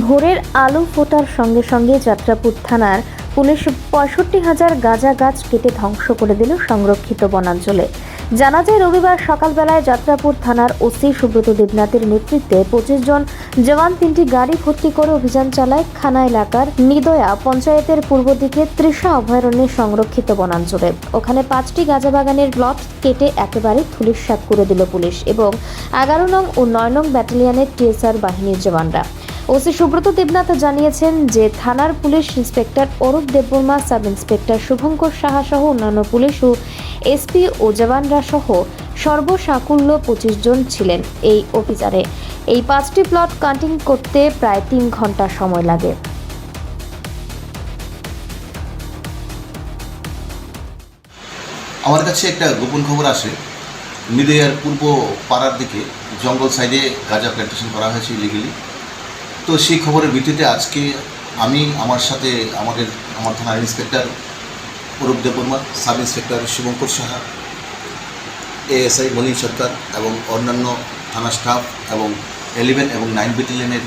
ভোরের আলো ফোটার সঙ্গে সঙ্গে যাত্রাপুর থানার পুলিশ পঁয়ষট্টি হাজার গাঁজা গাছ কেটে ধ্বংস করে দিল সংরক্ষিত বনাঞ্চলে। জানা যায়, রবিবার সকালবেলায় যাত্রাপুর থানার ওসি সুব্রত দেবনাথের নেতৃত্বে পঁচিশ জন জওয়ান তিনটি গাড়ি ভর্তি করে অভিযান চালায় খানা এলাকার নিদয়া পঞ্চায়েতের পূর্ব দিকে তৃষা অভয়ারণ্যের সংরক্ষিত বনাঞ্চলে। ওখানে পাঁচটি গাঁজা বাগানের প্লট কেটে একেবারে ধুলিস্যাৎ করে দিল পুলিশ এবং এগারো নং ও নয় নং ব্যাটালিয়নের টিএসআর বাহিনীর জওয়ানরা। ওসি সুব্রত দেবনাথ জানিয়েছেন যে থানার police inspector Arup Debbarma, sub inspector Shubhankar Saha সহ অন্যান্য পুলিশ ও এসপি ও জওয়ানরা সহ সর্বসাকুল্য পঁচিশ জন ছিলেন এই অভিযানে এই পাঁচটি প্লট কাটিং করতে প্রায় তিন ঘণ্টা সময় লাগে। আমার কাছে একটা গোপন খবর আসে। মিডিয়ার পূর্ব পাড়ার দিকে, জঙ্গল সাইডে গাঁজা প্ল্যান্টেশন করা হয়েছে ইলিগেলি তো সেই খবরের ভিত্তিতে আজকে আমি, আমার সাথে আমাদের, আমার থানার inspector Arup Debbarma, sub inspector Shubhankar Saha, ASI Monir Sarkar এবং অন্যান্য থানা স্টাফ এবং এলেভেন এবং নাইন ব্যাটালিয়নের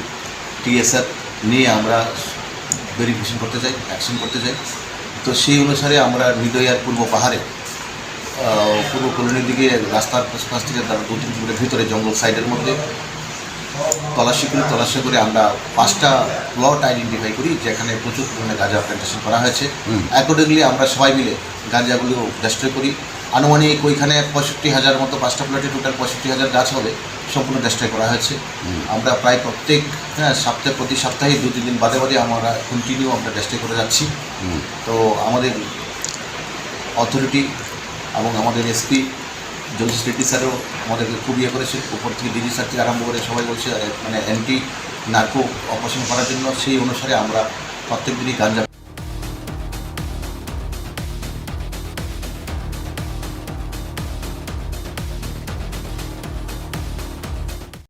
টিএসআর নিয়ে আমরা ভেরিফিকেশন করতে চাই, অ্যাকশন করতে চাই। তো সেই অনুসারে আমরা নিদয়ার পূর্ব পাহাড়ে পূর্ব কলোনির দিকে রাস্তার পাশ থেকে তার দু তিন কিলোমিটার ভিতরে জঙ্গল সাইডের মধ্যে তল্লাশি করি তল্লাশি করে আমরা পাঁচটা প্লট আইডেন্টিফাই করি যেখানে প্রচুর পরিমাণে গাঁজা প্ল্যান্টেশন করা হয়েছে। অ্যাকর্ডিংলি আমরা সবাই মিলে গাঁজাগুলো ডেস্ট্রয় করি। আনুমানিক ওইখানে পঁয়ষট্টি হাজার মতো পাঁচটা প্লটে টোটাল পঁয়ষট্টি হাজার গাছ হবে সম্পূর্ণ ডেস্ট্রয় করা হয়েছে। আমরা প্রায় প্রত্যেক হ্যাঁ সপ্তাহে প্রতি সপ্তাহে দু তিন দিন বাদে বাদে আমরা কন্টিনিউ আমরা ডেস্ট্রয় করে যাচ্ছি। তো আমাদের অথরিটি এবং আমাদের এসপি জলজি রেড্ডি স্যারও আমাদেরকে খুব ইয়ে করেছে। উপর থেকে ডিজি স্যার থেকে আরম্ভ করে সবাই বলছে মানে অ্যান্টি নার্কো অপারেশন করার জন্য সেই অনুসারে আমরা প্রত্যেক দিনই গাঞ্জা